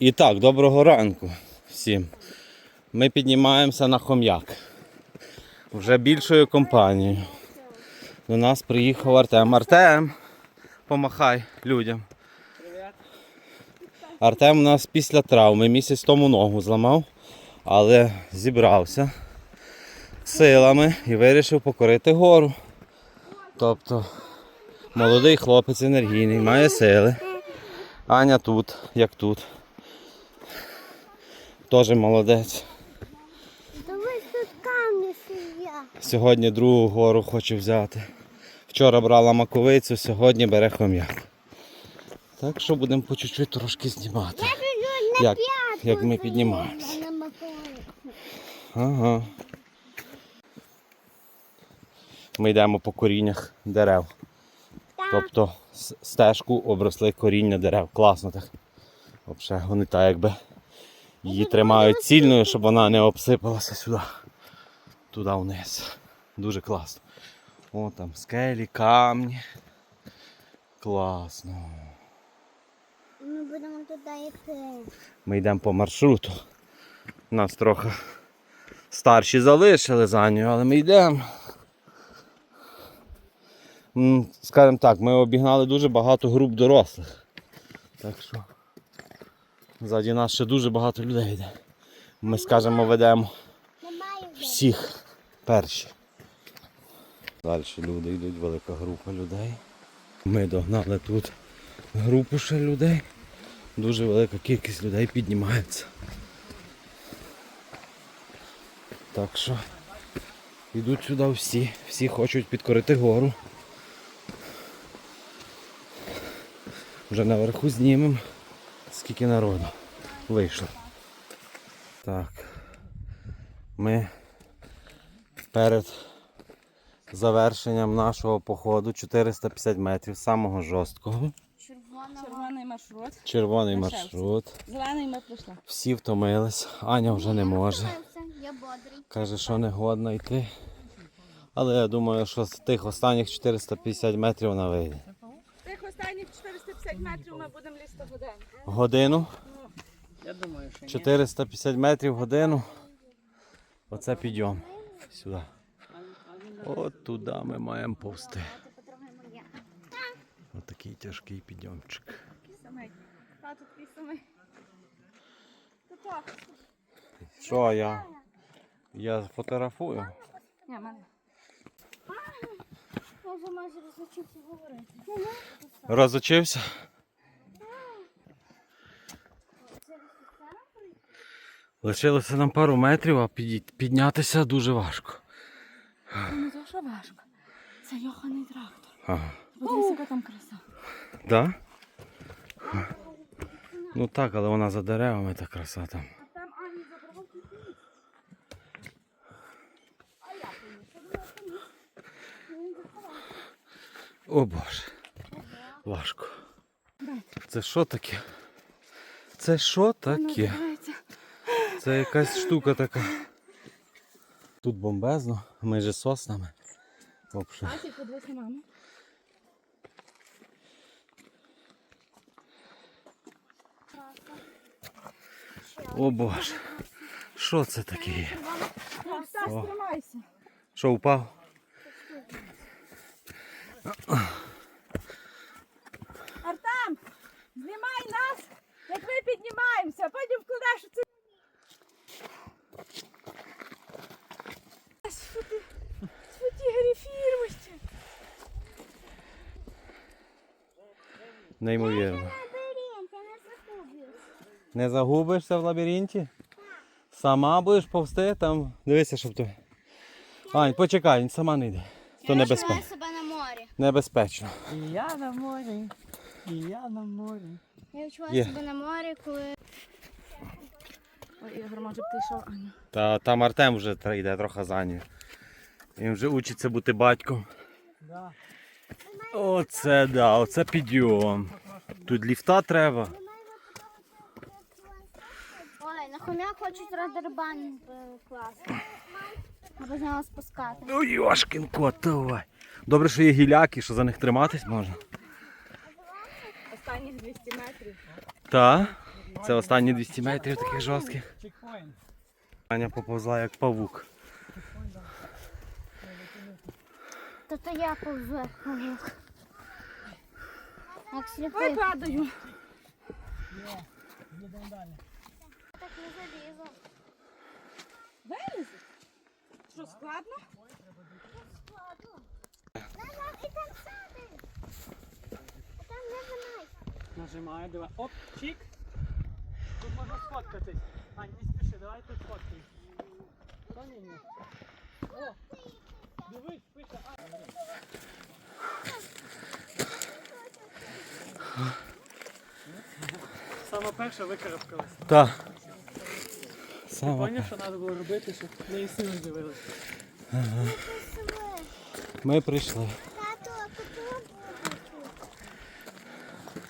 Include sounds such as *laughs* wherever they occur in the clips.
І так, доброго ранку всім. Ми піднімаємося на хом'як. Вже більшою компанією. До нас приїхав Артем. Артем, помахай людям. Артем у нас після травми місяць тому ногу зламав, але зібрався силами і вирішив покорити гору. Тобто молодий хлопець енергійний, має сили. Аня тут, як тут. Теж молодець. Дивись, тут камні сидять. Сьогодні другу гору хоче взяти. Вчора брала маковицю, сьогодні бере хом'як. Так що будемо по чуть-чуть трошки знімати. Як, як ми піднімаємося. Ага. Ми йдемо по коріннях дерев. Тобто стежку обросли коріння дерев. Класно так. Взагалі, вони так якби її тримають цільною, щоб вона не обсипалася сюди. Туди вниз. Дуже класно. О, там скелі, камні. Класно. Ми будемо туди йти. Ми йдемо по маршруту. Нас трохи старші залишили за нею, але ми йдемо. М, Скажемо так, ми обігнали дуже багато груп дорослих. Так що ззаді нас ще дуже багато людей йде. Ми, скажемо, ведемо всіх перші. Далі люди йдуть, велика група людей. Ми догнали тут групу ще людей. Дуже велика кількість людей піднімається. Так що йдуть сюди всі, всі хочуть підкорити гору. Вже наверху знімемо, скільки народу вийшло. Так. Ми перед завершенням нашого походу 450 метрів самого жорсткого. Червоний маршрут. Червоний маршрут. Зелений ми пройшли. Всі втомились. Аня вже не може. Я бодрий. Каже, що не годна йти. Але я думаю, що з тих останніх 450 метрів вона вийде. Тих останніх 450 метрів ми будемо лізти годину. Годину. Я думаю, що 450 метрів годину. Оце підйом. Сюди. От туди ми маємо повсти. Ось такий тяжкий підйомчик. Що я? Я фотографую. Ні, мене. Вже майже розучився говорити. Розучився? Лишилося нам пару метрів, а піднятися дуже важко. Не то, що важко. Це йоханий трактор. Ага. Подивись, яка там краса. Да? Ну так, але вона за деревами та краса там. О боже. Важко. Це що таке? Це що таке? Це якась штука така. Тут бомбезно, майже соснами. Асі, подивись на маму. О боже. Що це таке? О. Що впав? Артем, знімай нас, як ми піднімаємося, а потім вкладеш у це. Сфоти- Сфотографіруйся. Неймовірно. Не загубишся в лабіринті? Сама будеш повсти там. Дивися, щоб ти. Ань, почекай, сама не йди. То небезпечно. Небезпечно. І я на морі, і я на морі. Я відчуваю Є. себе на морі, коли Ой, Ігор, може б ти йшов, Аня. Та там Артем вже тр- йде трохи за нею. Він вже учиться бути батьком. Да. Оце да, оце підйом. Тут ліфта треба. Ой, на хомяк хочуть радербан класти. Або з нього спускати. Ну йошкін кот, давай. Добре, що є гіляки, що за них триматись можна. Останніх 200 метрів. Та? Це останні 200 метрів таких жорстких. Аня поповзла як павук. То то я повзу як павук. Як Ой, сліпий. падаю. Їдемо далі. Так не залізу. Вилізеш? Що, складно? І там сади. Там не знімай. Нажимаю, давай. Оп, чик. Тут можна сфоткатись. Ань, не спіши, давай тут сфоткаємо. Та ні, ні. О, дивись, пише. А, Саме перше викарабкалась. Так. Саме. Поняв, що треба було робити, щоб не сильно дивилися. Ми прийшли.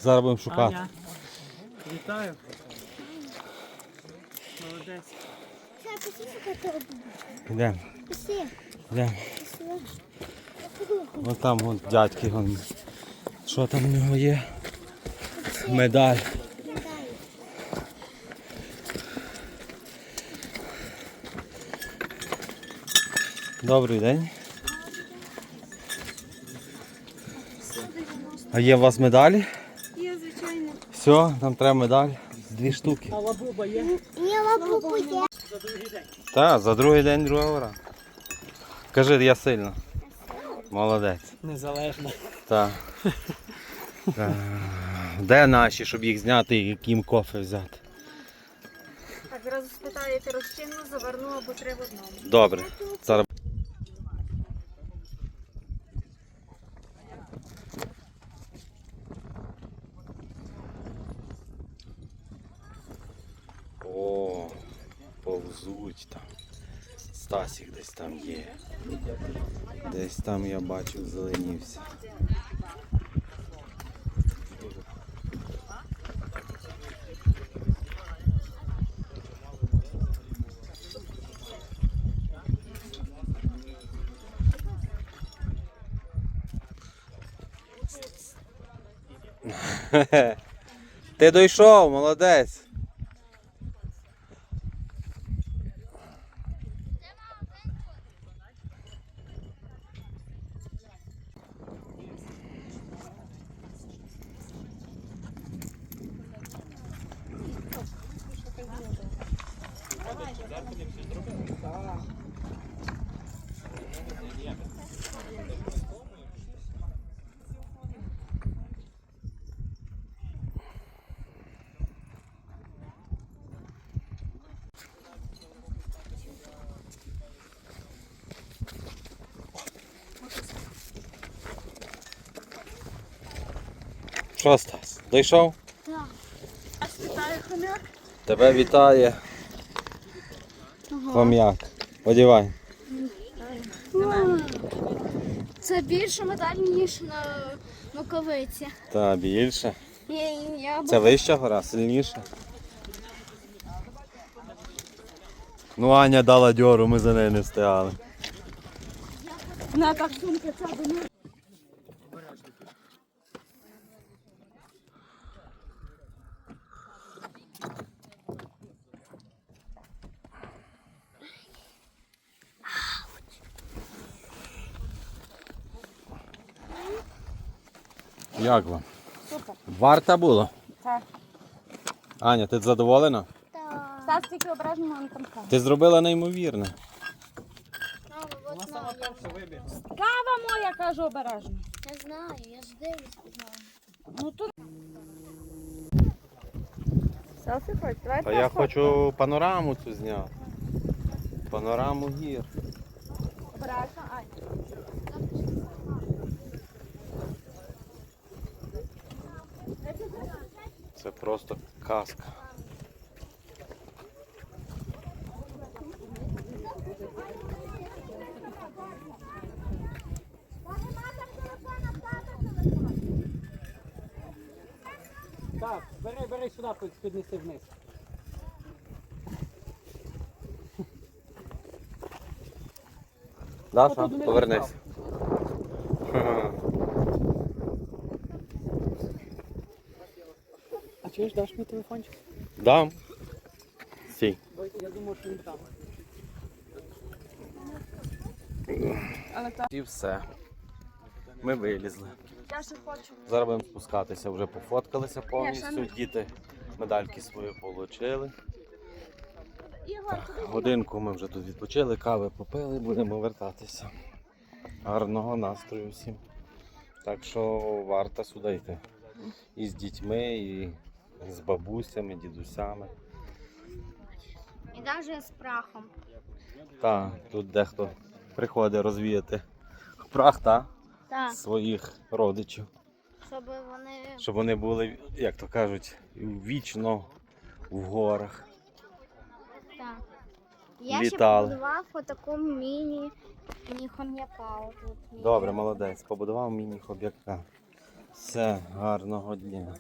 Зараз будемо шукати. Аня, вітаю. Молодець. Йдемо, йдемо. Вон там вон дядьки. Вон. Що там в нього є? Медаль. Добрий день. А є у вас медалі? Є, звичайно. Все, нам треба медаль. Дві штуки. А лабуба є Ні, лапу є. за другий день. Так, за другий день друга гора. Кажи, я сильно. Молодець. Незалежно. Так. Е, Де наші, щоб їх зняти і яким кофе взяти? Так, зразу спитаєте розчинну, заверну або три в одному. Добре. Зараз. О, повзуть там. Стасік десь там є. Десь там я бачив, зеленівся. *laughs* Ти дійшов, молодець. Що, Стас? Дійшов? Так. Вітаю, хомяк. Тебе вітає хом'як. Одівай. Це більше медаль, ніж на Маковиці. Та більше. Я, Це вища гора, сильніша. Ну, Аня дала дьору, ми за нею не встигали. На так сумка ця до мене. Як вам? Супер. Варта було? Так. Аня, ти задоволена? Так. Стас тільки ображено на там. Ти зробила неймовірне. Кава моя, кажу, обережно. я знаю, я ж дивлюсь. знаю. Ну тут. Селфі хоч, давай Та я хочу панораму цю зняти. Панораму гір. Обережно, Ань. Це просто казка. Так, бери, бери сюди, піднеси вниз. Даша, повернись. *laughs* чуєш, даш мій телефончик? Дам. Сій. Я думав, що він там. Але так. І все. Ми вилізли. Я ще хочу. Зараз будемо спускатися, вже пофоткалися повністю. Діти медальки свої отримали. Годинку ми вже тут відпочили, кави попили, будемо вертатися. Гарного настрою всім. Так що варто сюди йти. І з дітьми, і з бабусями, дідусями. І навіть з прахом. Та тут дехто приходить розвіяти прах та Так, своїх родичів. щоб вони. Щоб вони були, як то кажуть, вічно в горах. Так. Я Літали. ще побудував по такому міні міні-хом'яка. Добре, молодець. Побудував міні-хоб'яка. Все, гарного дня.